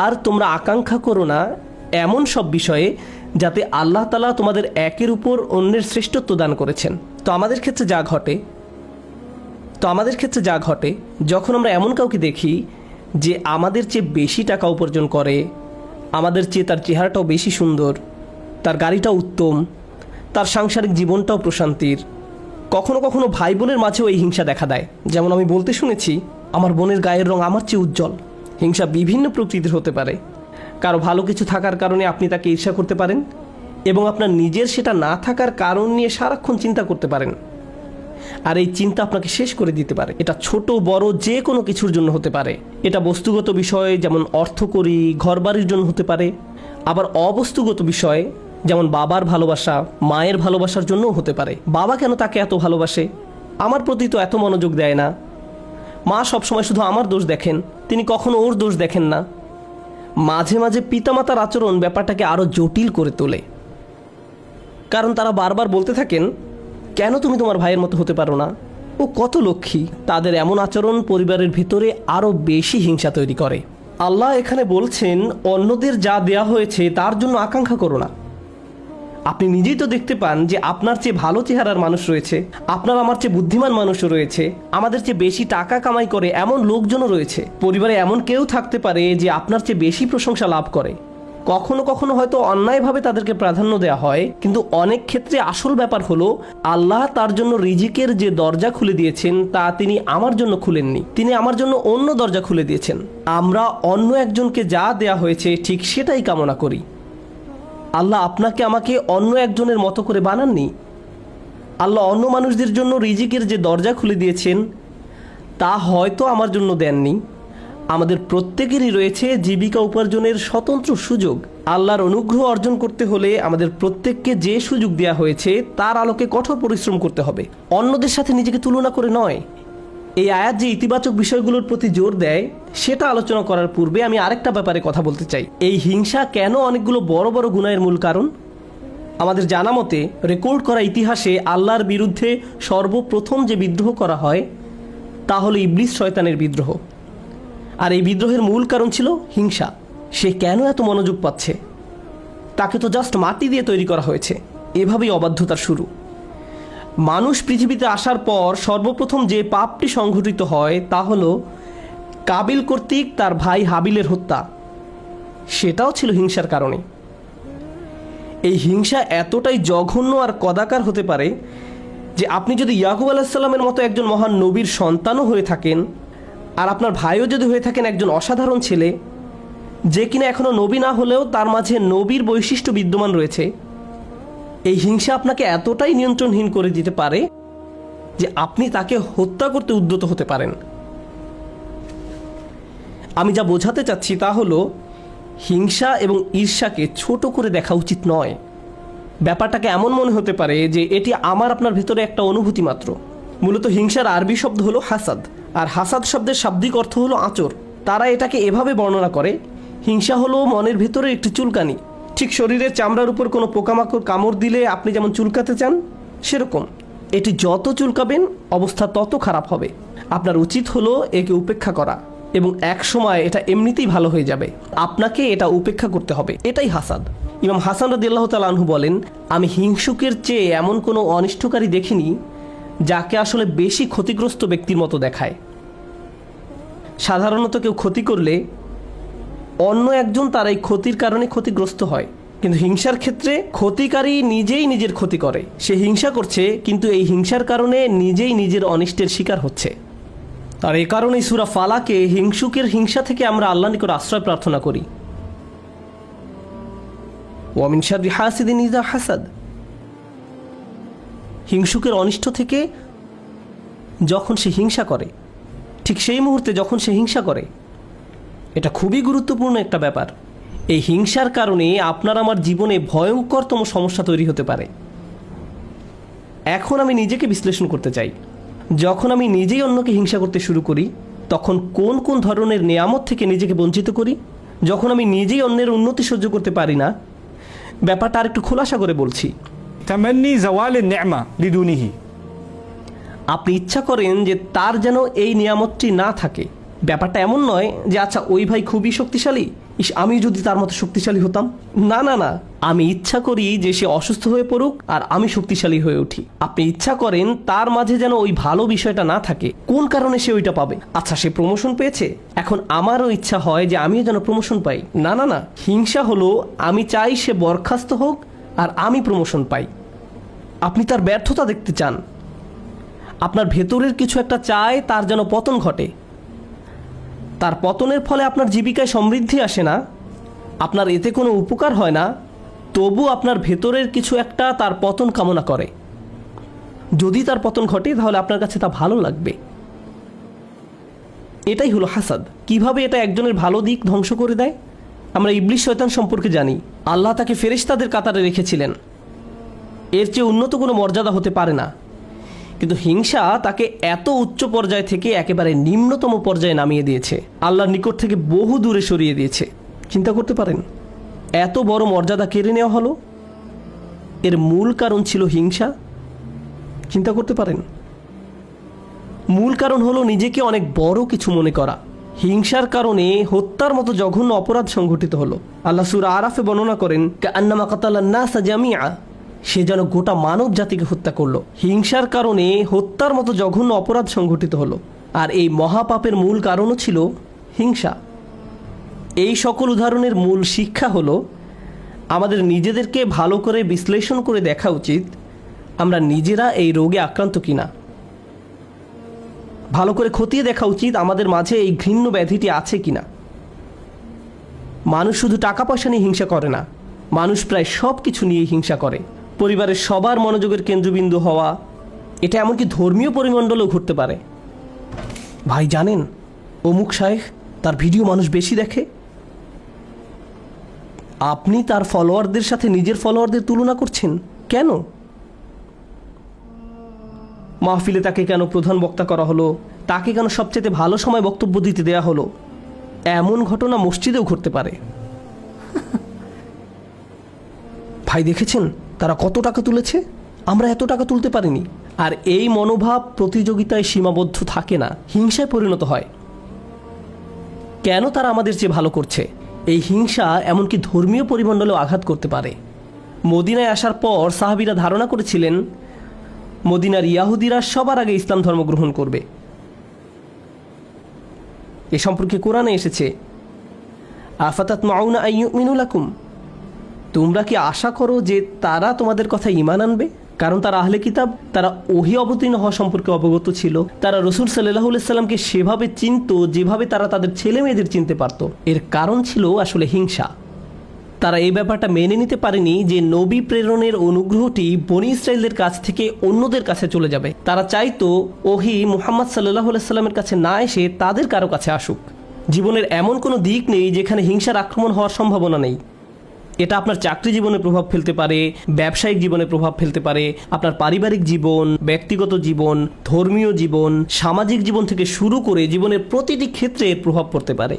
আর তোমরা আকাঙ্ক্ষা করো না, এমন সব বিষয়ে যাতে আল্লাহ তালা তোমাদের একের উপর অন্যের শ্রেষ্ঠত্ব দান করেছেন। তো আমাদের ক্ষেত্রে যা ঘটে, তো আমাদের ক্ষেত্রে যা ঘটে, যখন আমরা এমন কাউকে দেখি যে আমাদের চেয়ে বেশি টাকা উপার্জন করে, আমাদের চেয়ে তার চেহারাটাও বেশি সুন্দর, তার গাড়িটাও উত্তম, তার সাংসারিক জীবনটাও প্রশান্তির, কখনো কখনো ভাই বোনের মাঝেও এই হিংসা দেখা দেয়। যেমন আমি বলতে শুনেছি, আমার বোনের গায়ের রং আমার চেয়ে উজ্জ্বল। হিংসা বিভিন্ন প্রকৃতির হতে পারে। কারও ভালো কিছু থাকার কারণে আপনি তাকে ঈর্ষা করতে পারেন এবং আপনার নিজের সেটা না থাকার কারণ নিয়ে সারাক্ষণ চিন্তা করতে পারেন। আর এই চিন্তা আপনাকে শেষ করে দিতে পারে। এটা ছোট, বড় যে কোনো কিছুর জন্য হতে পারে। এটা বস্তুগত বিষয়, যেমন অর্থকরী ঘরবাড়ির জন্য হতে পারে। আবার অবস্তুগত বিষয়, যেমন বাবার ভালোবাসা, মায়ের ভালোবাসার জন্যও হতে পারে। বাবা কেন তাকে এত ভালোবাসে? আমার প্রতি তো এত মনোযোগ দেয় না। মা সবসময় শুধু আমার দোষ দেখেন, তিনি কখনো ওর দোষ দেখেন না। মাঝে মাঝে পিতামাতার আচরণ ব্যাপারটাকে আরও জটিল করে তোলে। কারণ তারা বারবার বলতে থাকেন, কেন তুমি তোমার ভাইয়ের মতো হতে পারো না? ও কত লক্ষ্মী, তাদের এমন আচরণ পরিবারের ভিতরে আরও বেশি হিংসা তৈরি করে। আল্লাহ এখানে বলছেন, অন্যদের যা দেয়া হয়েছে তার জন্য আকাঙ্ক্ষা করো না। আপনি নিজেই তো দেখতে পান যে আপনার চেয়ে ভালো চেহারার মানুষ রয়েছে, আপনার আমার চেয়ে বুদ্ধিমান মানুষও রয়েছে, আমাদের চেয়ে বেশি টাকা কামাই করে এমন লোকজনও রয়েছে। পরিবারে এমন কেউ থাকতে পারে যে আপনার চেয়ে বেশি প্রশংসা লাভ করে। কখনো কখনো হয়তো অন্যায়ভাবে তাদেরকে প্রাধান্য দেওয়া হয়, কিন্তু অনেক ক্ষেত্রে আসল ব্যাপার হলো, আল্লাহ তার জন্য রিজিকের যে দরজা খুলে দিয়েছেন, তা তিনি আমার জন্য খুলেননি। তিনি আমার জন্য অন্য দরজা খুলে দিয়েছেন। আমরা অন্য একজনকে যা দেয়া হয়েছে, ঠিক সেটাই কামনা করি। আল্লাহ আপনাকে আমাকে অন্য একজনের মতো করে বানাননি। আল্লাহ অন্য মানুষদের জন্য রিজিকের যে দরজা খুলে দিয়েছেন, তা হয়তো আমার জন্য দেননি। আমাদের প্রত্যেকেরই রয়েছে জীবিকা উপার্জনের স্বতন্ত্র সুযোগ। আল্লাহর অনুগ্রহ অর্জন করতে হলে আমাদের প্রত্যেককে যে সুযোগ দেওয়া হয়েছে, তার আলোকে কঠোর পরিশ্রম করতে হবে। অন্যদের সাথে নিজেকে তুলনা করে নয়। এই আয়াত যে ইতিবাচক বিষয়গুলোর প্রতি জোর দেয়, সেটা আলোচনা করার পূর্বে আমি আরেকটা ব্যাপারে কথা বলতে চাই। এই হিংসা কেন অনেকগুলো বড় বড় গুণায়ের মূল কারণ? আমাদের জানা মতে রেকর্ড করা ইতিহাসে আল্লাহর বিরুদ্ধে সর্বপ্রথম যে বিদ্রোহ করা হয়, তা হলো ইবলিস শয়তানের বিদ্রোহ। আর এই বিদ্রোহের মূল কারণ ছিল হিংসা। সে কেন এত মনোযোগ পাচ্ছে? তাকে তো জাস্ট মাটি দিয়ে তৈরি করা হয়েছে। এভাবেই অবাধ্যতার শুরু। মানুষ পৃথিবীতে আসার পর সর্বপ্রথম যে পাপটি সংঘটিত হয় তা হলো কাবিল কর্তৃক তার ভাই হাবিলের হত্যা। সেটাও ছিল হিংসার কারণে। এই হিংসা এতটাই জঘন্য আর কদাকার হতে পারে যে আপনি যদি ইয়াকুব আলাহিসাল্লামের মতো একজন মহান নবীর সন্তানও হয়ে থাকেন আর আপনার ভাইও যদি হয়ে থাকেন একজন অসাধারণ ছেলে, যে কিনা এখনও নবী না হলেও তার মাঝে নবীর বৈশিষ্ট্য বিদ্যমান রয়েছে। এই হিংসা আপনাকে এতটাই নিয়ন্ত্রণহীন করে দিতে পারে যে আপনি তাকে হত্যা করতে উদ্যত হতে পারেন। আমি যা বোঝাতে চাচ্ছি তা হলো, হিংসা এবং ঈর্ষাকে ছোট করে দেখা উচিত নয়। ব্যাপারটাকে এমন মনে হতে পারে যে এটি আমার আপনার ভেতরে একটা অনুভূতি মাত্র। মূলত হিংসার আরবি শব্দ হলো হাসাদ, আর হাসাদ শব্দের শাব্দিক অর্থ হলো আঁচড়। তারা এটাকে এভাবে বর্ণনা করে, হিংসা হলো মনের ভেতরে একটি চুলকানি ঠিক শরীরের চামড়ার উপর কোনো পোকামাকড় কামড় দিলে আপনি যেমন চুলকাতে চান, সেরকম। এটি যত চুলকাবেন, অবস্থা তত খারাপ হবে। আপনার উচিত হলো একে উপেক্ষা করা এবং এক সময় এটা এমনিতেই ভালো হয়ে যাবে। আপনাকে এটা উপেক্ষা করতে হবে। এটাই হাসাদ। ইমাম হাসান রাদিল্লাহ তালাহু বলেন, আমি হিংসুকের চেয়ে এমন কোনো অনিষ্টকারী দেখিনি, যাকে আসলে বেশি ক্ষতিগ্রস্ত ব্যক্তির মতো দেখায়। সাধারণত কেউ ক্ষতি করলে অন্য একজন তার এই ক্ষতির কারণে ক্ষতিগ্রস্ত হয়। কিন্তু হিংসার ক্ষেত্রে ক্ষতিকারী নিজেই নিজের ক্ষতি করে। সে হিংসা করছে, কিন্তু এই হিংসার কারণে নিজেই নিজের অনিষ্টের শিকার হচ্ছে। আর এ কারণেই সুরা ফালাকে হিংসুকের হিংসা থেকে আমরা আল্লাহ নিকট আশ্রয় প্রার্থনা করি। ওয়ামিন হাসাদ। হিংসুকের অনিষ্ট থেকে যখন সে হিংসা করে, ঠিক সেই মুহূর্তে যখন সে হিংসা করে এটা খুবই গুরুত্বপূর্ণ একটা ব্যাপার। এই হিংসার কারণে আপনার আমার জীবনে ভয়ঙ্করতম সমস্যা তৈরি হতে পারে। এখন আমি নিজেকে বিশ্লেষণ করতে চাই। যখন আমি নিজেই অন্যকে হিংসা করতে শুরু করি তখন কোন কোন ধরনের নিয়ামত থেকে নিজেকে বঞ্চিত করি? যখন আমি নিজেই অন্যের উন্নতি সহ্য করতে পারি না ব্যাপারটা আর একটু খোলাসা করে বলছি। আপনি ইচ্ছা করেন যে তার যেন এই নিয়ামতটি না থাকে। ব্যাপারটা এমন নয় যে আচ্ছা ওই ভাই খুবই শক্তিশালী। ইস, আমি যদি তার মতো শক্তিশালী হতাম? না না না। আমি ইচ্ছা করি যে, সে অসুস্থ হয়ে পড়ুক আর আমি শক্তিশালী হয়ে উঠি। আপনি ইচ্ছা করেন তার মাঝে যেন ওই ভালো বিষয়টা না থাকে। কোন কারণে সে ওইটা পাবে? আচ্ছা সে প্রমোশন পেয়েছে? এখন আমারও ইচ্ছা হয় যে, আমিও যেন প্রমোশন পাই। না না না। হিংসা হলো, আমি চাই সে বরখাস্ত হোক আর আমি প্রমোশন পাই। আপনি তার ব্যর্থতা দেখতে চান। আপনার ভেতরের কিছু একটা চায়, তার যেন পতন ঘটে। তার পতনের ফলে আপনার জীবিকায় সমৃদ্ধি আসে না। আপনার এতে কোনো উপকার হয় না। তবু আপনার ভেতরের কিছু একটা তার পতন কামনা করে। যদি তার পতন ঘটে, তাহলে আপনার কাছে তা ভালো লাগবে। এটাই হলো হাসাদ। কীভাবে এটা একজনের ভালো দিক ধ্বংস করে দেয়? আমরা ইবলিশ শয়তান সম্পর্কে জানি। আল্লাহ তাকে ফেরেশতাদের কাতারে রেখেছিলেন। এর চেয়ে উন্নত কোনো মর্যাদা হতে পারে না। কিন্তু হিংসা তাকে এত উচ্চ পর্যায় থেকে একেবারে নিম্নতম পর্যায়ে নামিয়ে দিয়েছে। আল্লাহর নিকট থেকে বহু দূরে সরিয়ে দিয়েছে। চিন্তা করতে পারেন, এত বড় মর্যাদা কেড়ে নেওয়া হলো? এর মূল কারণ ছিল হিংসা। চিন্তা করতে পারেন, মূল কারণ হলো নিজেকে অনেক বড় কিছু মনে করা। হিংসার কারণে হত্যার মতো জঘন্য অপরাধ সংঘটিত হলো। আল্লাহ সুর আরাফে বর্ণনা করেন আন্নামা জামিয়া সে যেন গোটা মানব জাতিকে হত্যা করল। হিংসার কারণে হত্যার মতো জঘন্য অপরাধ সংঘটিত হলো। আর এই মহাপাপের মূল কারণও ছিল হিংসা। এই সকল উদাহরণের মূল শিক্ষা হলো, আমাদের নিজেদেরকে ভালো করে বিশ্লেষণ করে দেখা উচিত, আমরা নিজেরা এই রোগে আক্রান্ত কিনা। ভালো করে খতিয়ে দেখা উচিত আমাদের মাঝে এই ঘৃণ্য ব্যাধিটি আছে কিনা। মানুষ শুধু টাকা পয়সা নিয়ে হিংসা করে না, মানুষ প্রায় সব কিছু নিয়ে হিংসা করে। পরিবারের সবার মনোযোগের কেন্দ্রবিন্দু হওয়া, এটা এমনকি ধর্মীয় পরিমণ্ডলেও ঘটতে পারে। ভাই, জানেন, অমুক শায়েখ তার ভিডিও মানুষ বেশি দেখে? আপনি তার ফলোয়ারদের সাথে নিজের ফলোয়ারদের তুলনা করছেন কেন? মাহফিলে তাকে কেন প্রধান বক্তা করা হলো? তাকে কেন সবচেয়ে ভালো সময় বক্তব্য দিতে দেয়া হলো? এমন ঘটনা মসজিদেও ঘটতে পারে। ভাই, দেখেছেন? তারা কত টাকা তুলেছে? আমরা এত টাকা তুলতে পারিনি। আর এই মনোভাব প্রতিযোগিতায় সীমাবদ্ধ থাকে না, হিংসায় পরিণত হয়। কেন তারা আমাদের চেয়ে ভালো করছে? এই হিংসা এমনকি ধর্মীয় পরিমণ্ডলেও আঘাত করতে পারে। মদিনায় আসার পর সাহাবিরা ধারণা করেছিলেন, মদিনার ইয়াহুদিরা সবার আগে ইসলাম ধর্ম গ্রহণ করবে। এ সম্পর্কে কোরআনে এসেছে আফাতাত মাউনা আইয়ুমিনুলাকুম তোমরা কি আশা করো যে তারা তোমাদের কথা ইমান আনবে? কারণ তারা আহলে কিতাব, তারা ওহি অবতীর্ণ হওয়া সম্পর্কে অবগত ছিল। তারা রসুল সাল্লাহ সাল্লামকে সেভাবে চিনত, যেভাবে তারা তাদের ছেলে মেয়েদের চিনতে পারত। এর কারণ ছিল আসলে হিংসা। তারা এই ব্যাপারটা মেনে নিতে পারেনি যে নবী প্রেরণের অনুগ্রহটি বনি ইসরায়েলদের কাছ থেকে অন্যদের কাছে চলে যাবে। তারা চাইতো ওহি মুহাম্মদ সাল্লাহ সাল্লামের কাছে না এসে তাদের কারও কাছে আসুক। জীবনের এমন কোনো দিক নেই যেখানে হিংসার আক্রমণ হওয়ার সম্ভাবনা নেই। এটা আপনার চাকরি জীবনে প্রভাব ফেলতে পারে, ব্যবসায়িক জীবনে প্রভাব ফেলতে পারে, আপনার পারিবারিক জীবন, ব্যক্তিগত জীবন, ধর্মীয় জীবন, সামাজিক জীবন থেকে শুরু করে জীবনের প্রতিটি ক্ষেত্রে এর প্রভাব পড়তে পারে।